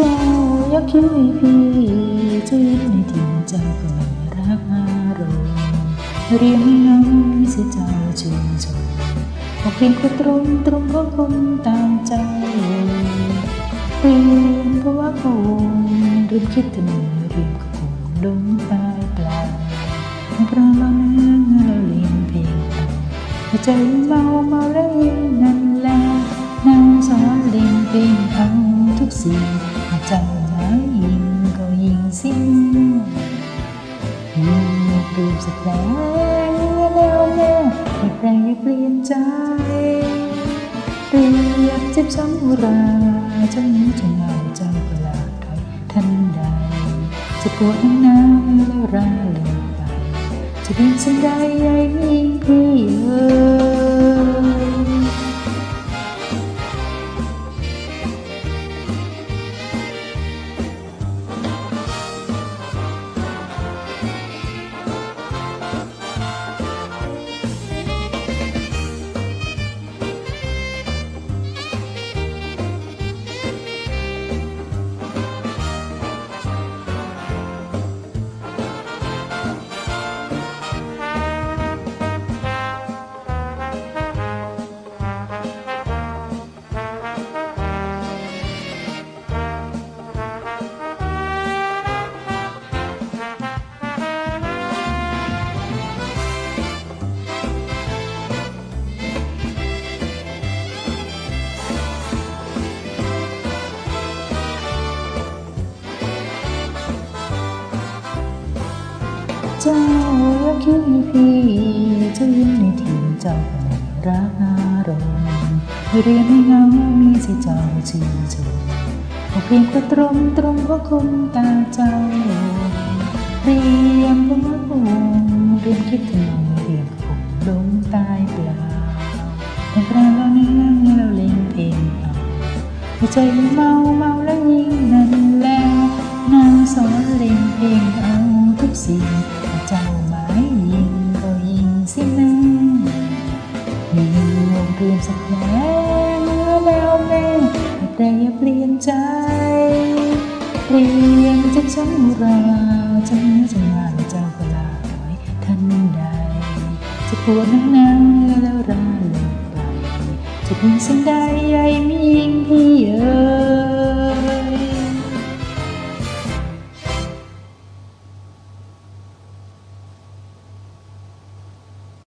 จ้ายกคิ้วให้พี่จะยิ้มในถิ่นเจ้าก็ไม่รักอารมณ์เรียงให้น้องไม่ใช่เจ้าชื่นชมออกเพียงคนตรงตรงเพราะคนตามใจเปลี่ยนเพราะว่าคงลืมคิดถึงเรื่องก็คงลงตายเปล่าเพราะเราเนื้อเราเลียนเพลงต่างใจเมาเมาแล้วยิ่งนั่นแหละนั่งสอนเล่นเพลงเอาทุกสิ่ง เจ้าหายิ่งก็ยิ่งสิ้นยิ่งเปลี่ยนสักแรงแล้วแม่ไม่แปลเปลี่ยนใจเรียกเจ็บช้ำอุราจนจะเงาเจ้าก็ลาถอยทันใด จะปวดหน้าแล้วราเลยไปจะเป็นสิ่งใดใหญ่ยิ่ง เจ้ายกคิ้วให้พี่จะยิ้มในถิ่นเจ้าก็ไม่รักอารมณ์เรียนให้เงามีสิเจ้าชื่นชมออเพียงก็ตรงตรงเพราะคนตาเจ้าเรียมเพราคงเรียนคิดถึงเรียนคงลงตายเปล่าแต่คราวเราเนื้อเราเล่นเพลงเอาหัวใจเมาเมาแล้วยิ่งนั่นแล้วนางสอนเล่นเพลงเอา ทุกสิ่งเจ้าหมายยิงก็ยิงสิแม่ยิงวงเรียมสักแผลเมื่อแล้วแม่แต่อย่าเปลี่ยนใจเปลี่ยนจากช้ำราจนจะงานเจ้าก็ลาถอยทันใด จะปวดนักหนาแล้วราเลยไปจะเป็นสิ่งใดใหญ่ไม่ยิงพี่เอ๋